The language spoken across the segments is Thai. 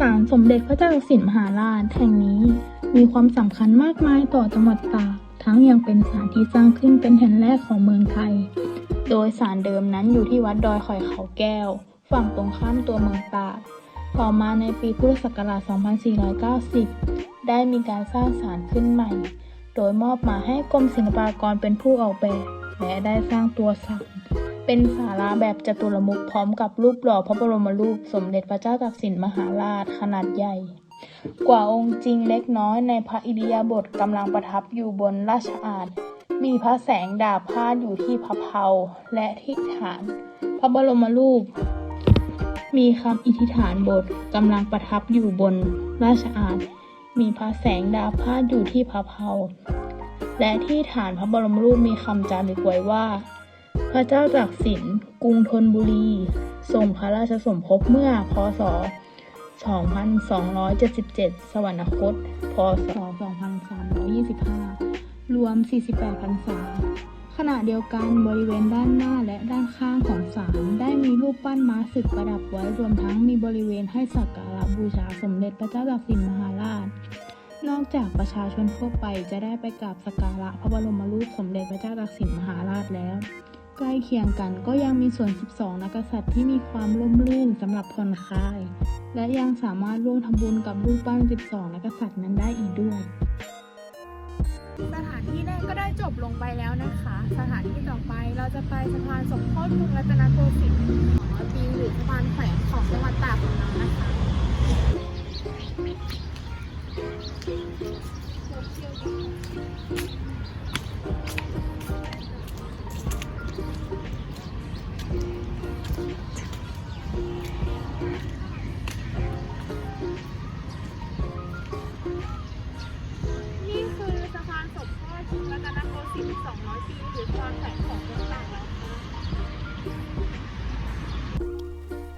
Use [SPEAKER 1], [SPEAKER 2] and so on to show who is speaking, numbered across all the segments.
[SPEAKER 1] ศาลสมเด็จพระเจ้าตากสินมหาราชแห่งนี้ มีความสำคัญมากมายต่อจังหวัดตากทั้งยังเป็นศาลที่สร้างขึ้นเป็นแห่งแรกของเมืองไทย โดยศาลเดิมนั้นอยู่ที่วัดดอยข่อยเขาแก้ว ฝั่งตรงข้ามตัวเมืองตากต่อมาในปีพุทธศักราช 2490 ได้มีการสร้างศาลขึ้นใหม่ โดยมอบหมายให้กรมศิลปากรเป็นผู้ออกแบบ และได้สร้างตัวศาล เป็นศาลาแบบจตุรมุขพร้อมกับรูปหล่อพระบรมรูปสมเด็จพระเจ้าตากสินมหาราชขนาดใหญ่ กว่าองค์จริงเล็กน้อยในพระอิริยาบถกำลังประทับอยู่บนราชอาณมีพระแสงดาบพาดอยู่ที่พระเพาและที่ฐาน พระบรมรูป มีคำอิธิฐานบทกำลังประทับอยู่บนราชอาณมีพระแสงดาบพาดอยู่ที่พระเพาและที่ฐานพระบรมรูปมีคำจารึกไว้ว่า พระเจ้าตากสินกรุงธนบุรีทรงพระราชสมภพเมื่อพศ 2277 สวรรคต พศ 2325 รวม 48พรรษา ขณะเดียวกันบริเวณด้านหน้าและด้านข้างของศาลได้มีรูปปั้นม้าศึกประดับไว้รวมทั้งมีบริเวณให้สักการะบูชาสมเด็จพระเจ้าตากสินมหาราช นอกจากประชาชนทั่วไปจะได้ไปกราบสักการะพระบรมรูปสมเด็จพระเจ้าตากสินมหาราชแล้ว ใกล้เคียงกันก็ยังมีส่วน 12 นักษัตริย์ที่มีความร่มรื่นสำหรับผ่อนคลาย และยังสามารถร่วมทำบุญกับรูปปั้น 12 นักษัตริย์นั้นได้อีกด้วย
[SPEAKER 2] สถานที่แรกก็ได้จบลงไปแล้วนะคะ สถานที่ต่อไปเราจะไปสะพานสมโภชกรุงรัตนโกสินทร์ของปีหรือสะพานแขวนของจังหวัดตากของเรานะคะ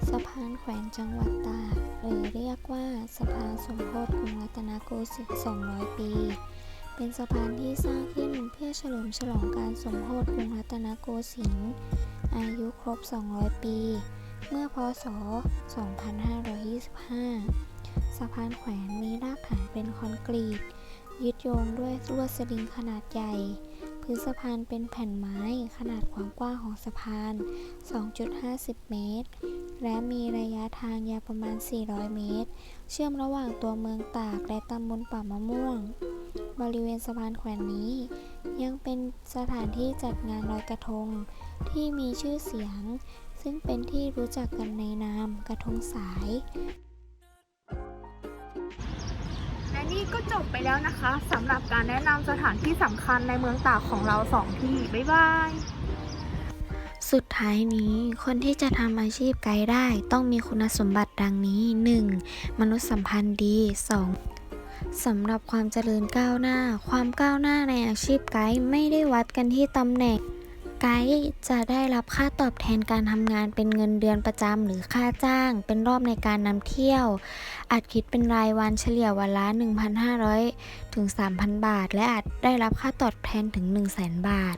[SPEAKER 2] สะพานแขวนจังหวัดตาก
[SPEAKER 3] หรือเรียกว่าสะพานสมโภชกรุงรัตนโกสินทร์200 ปี เป็นสะพานที่สร้างขึ้นเพื่อเฉลิมฉลองการสมโภชกรุงรัตนโกสินทร์อายุครบ 200 ปี เมื่อพศ 2525 สะพานแขวนมีรากฐานเป็นคอนกรีตยึดโยงด้วยลวดสลิงขนาดใหญ่ พื้นสะพานเป็นแผ่นไม้ขนาดความกว้างของสะพาน 2.50 เมตร และมีระยะทางยาวประมาณ 400 เมตร เชื่อมระหว่างตัวเมืองตากและตำบลป่ามะม่วง บริเวณสะพานแขวนนี้ ยังเป็นสถานที่จัดงานลอยกระทง ที่มีชื่อเสียง ซึ่งเป็นที่รู้จักกันในนามกระทงสาย
[SPEAKER 2] นี่ก็จบไปแล้วนะคะสำหรับการแนะนำสถานที่สำคัญในเมืองตากของเราสองที่ บ๊ายบาย
[SPEAKER 3] สุดท้ายนี้คนที่จะทำอาชีพไกด์ได้ต้องมีคุณสมบัติดังนี้ 1. มนุษยสัมพันธ์ดี 2. สำหรับความเจริญก้าวหน้า ความก้าวหน้าในอาชีพไกด์ไม่ได้วัดกันที่ตำแหน่ง ไกด์จะได้รับค่าตอบแทนการทำงานเป็นเงินเดือนประจำหรือค่าจ้าง เป็นรอบในการนำเที่ยว อาจคิดเป็นรายวันเฉลี่ยวันละ 1,500 ถึง 3,000 บาท และอาจได้รับค่าตอบแทนถึง 100,000บาท